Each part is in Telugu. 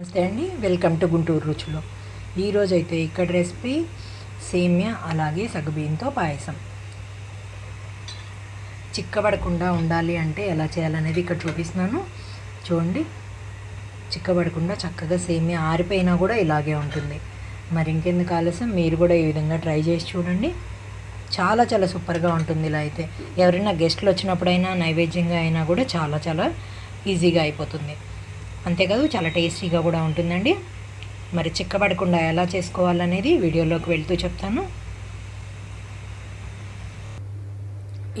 నమస్తే అండి. వెల్కమ్ టు గుంటూరు రుచులు. ఈరోజు అయితే ఇక్కడ రెసిపీ సేమ్యా అలాగే సగ్గుబియ్యంతో పాయసం. చిక్కబడకుండా ఉండాలి అంటే ఎలా చేయాలనేది ఇక్కడ చూపిస్తున్నాను. చూడండి. చిక్కబడకుండా చక్కగా సేమ్యా ఆరిపోయినా కూడా ఇలాగే ఉంటుంది. మరి ఇంకెందుకు ఆలస్యం? మీరు కూడా ఈ విధంగా ట్రై చేసి చూడండి. చాలా చాలా సూపర్గా ఉంటుంది ఇలా అయితే. ఎవరైనా గెస్ట్లు వచ్చినప్పుడైనా నైవేద్యంగా అయినా కూడా చాలా చాలా ఈజీగా అయిపోతుంది. అంతేకాదు చాలా టేస్టీగా కూడా ఉంటుందండి. మరి చిక్కబడకుండా ఎలా చేసుకోవాలనేది వీడియోలోకి వెళ్తూ చెప్తాను.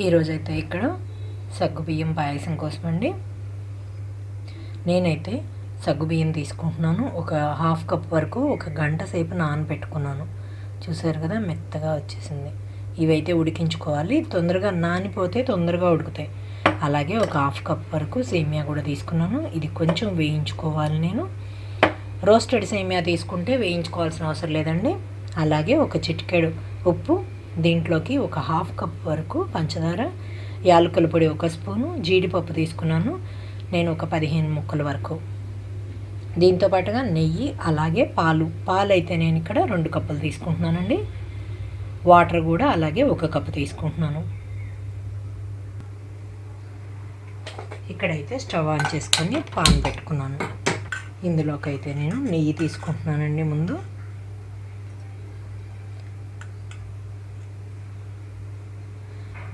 ఈరోజైతే ఇక్కడ సగ్గుబియ్యం పాయసం కోసం అండి నేనైతే సగ్గుబియ్యం తీసుకుంటున్నాను. ఒక హాఫ్ కప్ వరకు ఒక గంట సేపు నానబెట్టుకున్నాను. చూసారు కదా మెత్తగా వచ్చేసింది. ఇవైతే ఉడికించుకోవాలి. తొందరగా నానిపోతే తొందరగా ఉడుకుతాయి. అలాగే ఒక హాఫ్ కప్ వరకు సేమియా కూడా తీసుకున్నాను. ఇది కొంచెం వేయించుకోవాలి నేను. రోస్టెడ్ సేమియా తీసుకుంటే వేయించుకోవాల్సిన అవసరం లేదండి. అలాగే ఒక చిటికెడు ఉప్పు దీంట్లోకి ఒక హాఫ్ కప్ వరకు పంచదార యాలకుల పొడి ఒక స్పూను జీడిపప్పు తీసుకున్నాను. నేను ఒక పదిహేను ముక్కల వరకు. దీంతో పాటుగా నెయ్యి అలాగే పాలు. పాలు అయితే నేను ఇక్కడ రెండు కప్పులు తీసుకుంటున్నానండి. వాటర్ కూడా అలాగే ఒక కప్పు తీసుకుంటున్నాను. ఇక్కడైతే స్టవ్ ఆన్ చేసుకొని పాన్ పెట్టుకున్నాను. ఇందులోకి అయితే నేను నెయ్యి తీసుకుంటున్నానండి ముందు.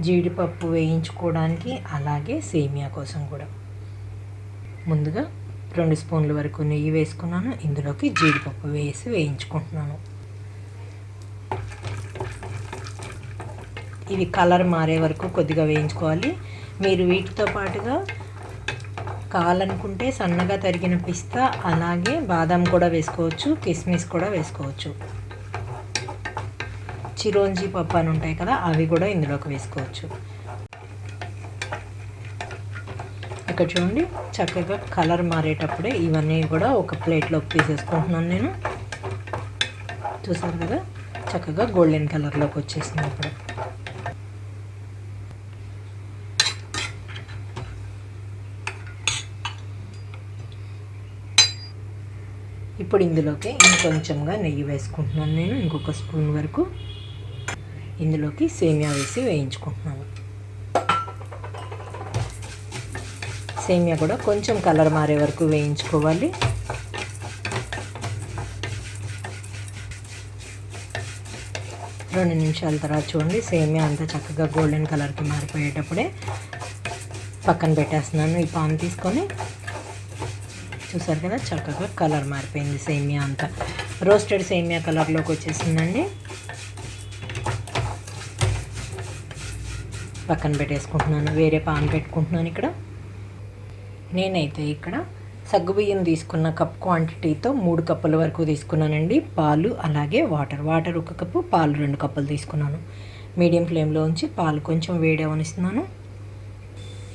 జీడిపప్పు వేయించుకోవడానికి అలాగే సేమియా కోసం కూడా. ముందుగా రెండు స్పూన్ల వరకు నెయ్యి వేసుకున్నాను. ఇందులోకి జీడిపప్పు వేసి వేయించుకుంటున్నాను. ఇవి కలర్ మారే వరకు కొద్దిగా వేయించుకోవాలి. మీరు వీటితో పాటుగా కావాలనుకుంటే సన్నగా తరిగిన పిస్తా అలాగే బాదం కూడా వేసుకోవచ్చు కిస్మిస్ కూడా వేసుకోవచ్చు. చిరోంజీ పప్పు అని ఉంటాయి కదా అవి కూడా ఇందులోకి వేసుకోవచ్చు. ఇక్కడ చూడండి చక్కగా కలర్ మారేటప్పుడే ఇవన్నీ కూడా ఒక ప్లేట్లోకి తీసేసుకుంటున్నాను నేను. చూసారు కదా చక్కగా గోల్డెన్ కలర్లోకి వచ్చేసింది ఇప్పుడు. ఇప్పుడు ఇందులోకి ఇంకొంచెంగా నెయ్యి వేసుకుంటున్నాను నేను ఇంకొక స్పూన్ వరకు. ఇందులోకి సేమియా వేసి వేయించుకుంటున్నాను. సేమియా కూడా కొంచెం కలర్ మారే వరకు వేయించుకోవాలి. రెండు నిమిషాల తర్వాత చూడండి సేమియా అంతా చక్కగా గోల్డెన్ కలర్కి మారిపోయేటప్పుడే పక్కన పెట్టేస్తున్నాను ఈ పాన్ తీసుకొని. చూసారు కదా చక్కగా కలర్ మారిపోయింది సేమియా అంతా. రోస్టెడ్ సేమియా కలర్లోకి వచ్చేసిందండి. పక్కన పెట్టేసుకుంటున్నాను వేరే పాన్ పెట్టుకుంటున్నాను ఇక్కడ. నేనైతే ఇక్కడ సగ్గుబియ్యం తీసుకున్న కప్ క్వాంటిటీతో మూడు కప్పుల వరకు తీసుకున్నానండి. పాలు అలాగే వాటర్. వాటర్ ఒక కప్పు పాలు రెండు కప్పులు తీసుకున్నాను. మీడియం ఫ్లేమ్లో ఉంచి పాలు కొంచెం వేడవనిస్తున్నాను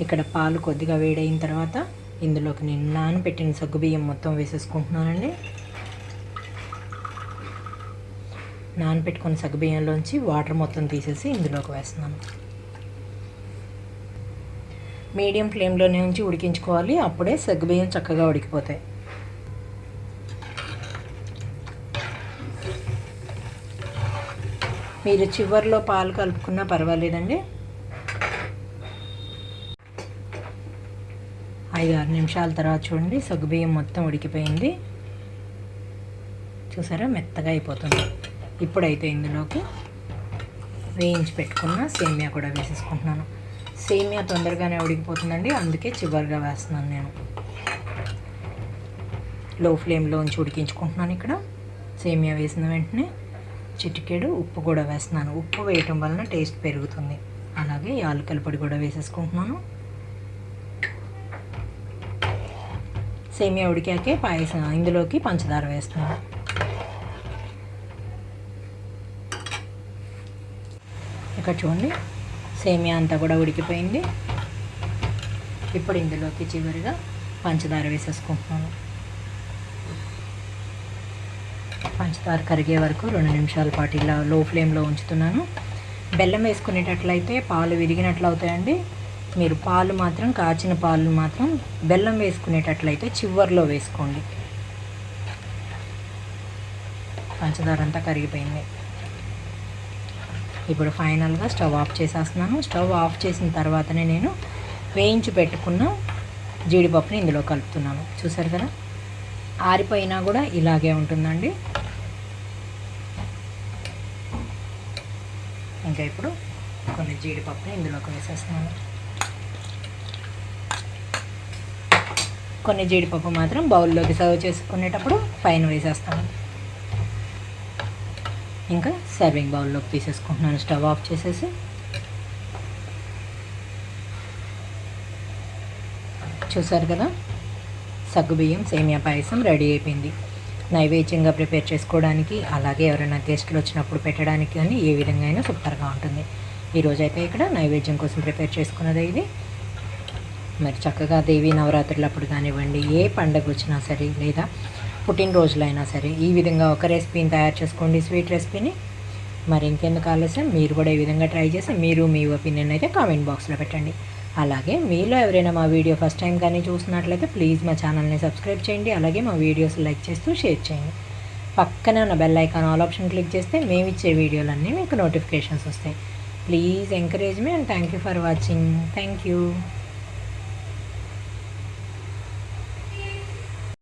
ఇక్కడ పాలు కొద్దిగా వేడైన తర్వాత ఇందులోకి నేను నానబెట్టిన సగ్గుబియ్యం మొత్తం వేసేసుకుంటున్నానండి. నానబెట్టుకున్న సగ్గుబియ్యంలోంచి వాటర్ మొత్తం తీసేసి ఇందులోకి వేస్తున్నాను. మీడియం ఫ్లేమ్లోనే ఉంచి ఉడికించుకోవాలి. అప్పుడే సగ్గుబియ్యం చక్కగా ఉడికిపోతాయి. మీరు చివరిలో పాలు కలుపుకున్నా పర్వాలేదండి. ఐదు ఆరు నిమిషాల తర్వాత చూడండి. సగ్గుబియ్యం మొత్తం ఉడికిపోయింది. చూసారా? మెత్తగా అయిపోతుంది. ఇప్పుడైతే ఇందులోకి వేయించి పెట్టుకున్న సేమియా కూడా వేసేసుకుంటున్నాను. సేమియా తొందరగానే ఉడికిపోతుందండి. అందుకే చివరిగా వేస్తున్నాను నేను. లో ఫ్లేమ్లో ఉంచి ఉడికించుకుంటున్నాను ఇక్కడ. సేమియా వేసిన వెంటనే చిటికెడు ఉప్పు కూడా వేస్తున్నాను. ఉప్పు వేయటం వలన టేస్ట్ పెరుగుతుంది. అలాగే యాలకల పొడి కూడా వేసేసుకుంటున్నాను. సేమియా ఉడికాకే పాయసం ఇందులోకి పంచదార వేస్తున్నాను. ఇక్కడ చూడండి సేమియా అంతా కూడా ఉడికిపోయింది. ఇప్పుడు ఇందులోకి చివరిగా పంచదార వేసేసుకుంటున్నాను. పంచదార కరిగే వరకు రెండు నిమిషాల పాటు ఇలా లో ఫ్లేమ్లో ఉంచుతున్నాను. బెల్లం వేసుకునేటట్లయితే పాలు విరిగినట్లు అవుతాయండి. మీరు పాలు మాత్రం కాచిన పాలు మాత్రం బెల్లం వేసుకునేటట్లయితే చివర్లో వేసుకోండి. పంచదార అంతా కరిగిపోయింది. ఇప్పుడు ఫైనల్గా స్టవ్ ఆఫ్ చేసేస్తున్నాను. స్టవ్ ఆఫ్ చేసిన తర్వాతనే నేను వేయించి పెట్టుకున్న జీడిపప్పుని ఇందులో కలుపుతున్నాను. చూసారు కదా? ఆరిపోయినా కూడా ఇలాగే ఉంటుందండి. ఇంకా ఇప్పుడు కొన్ని జీడిపప్పుని ఇందులోకి వేసేస్తున్నాను. కొన్ని జీడిపప్పు మాత్రం బౌల్లోకి సర్వ్ చేసుకునేటప్పుడు పైన వేసేస్తాను. ఇంకా సర్వింగ్ బౌల్లోకి తీసేసుకుంటున్నాను స్టవ్ ఆఫ్ చేసేసి. చూసారు కదా? సగ్గుబియ్యం సేమియా పాయసం రెడీ అయిపోయింది. నైవేద్యంగా ప్రిపేర్ చేసుకోవడానికి అలాగే ఎవరైనా గెస్టులు వచ్చినప్పుడు పెట్టడానికి కానీ ఏ విధంగా అయినా సూపర్గా ఉంటుంది. ఈరోజు అయితే ఇక్కడ నైవేద్యం కోసం ప్రిపేర్ చేసుకున్నది ఇది. మరి చక్కగా దేవి నవరాత్రులప్పుడు కానివ్వండి ఏ పండగ వచ్చినా సరే లేదా పుట్టినరోజులైనా సరే ఈ విధంగా ఒక రెసిపీని తయారు చేసుకోండి స్వీట్ రెసిపీని. మరి ఇంకెందుకు ఆలస్యం? మీరు కూడా ఈ విధంగా ట్రై చేసి మీరు మీ ఒపీనియన్ అయితే కామెంట్ బాక్స్లో పెట్టండి. అలాగే మీలో ఎవరైనా మా వీడియో ఫస్ట్ టైం కానీ చూసినట్లయితే ప్లీజ్ మా ఛానల్ని సబ్స్క్రైబ్ చేయండి అలాగే మా వీడియోస్ లైక్ చేస్తూ షేర్ చేయండి. పక్కనే ఉన్న bell icon all option click చేస్తే మేము ఇచ్చే వీడియోలన్నీ మీకు నోటిఫికేషన్స్ వస్తాయి. Please encourage me and thank you for watching. Thank you.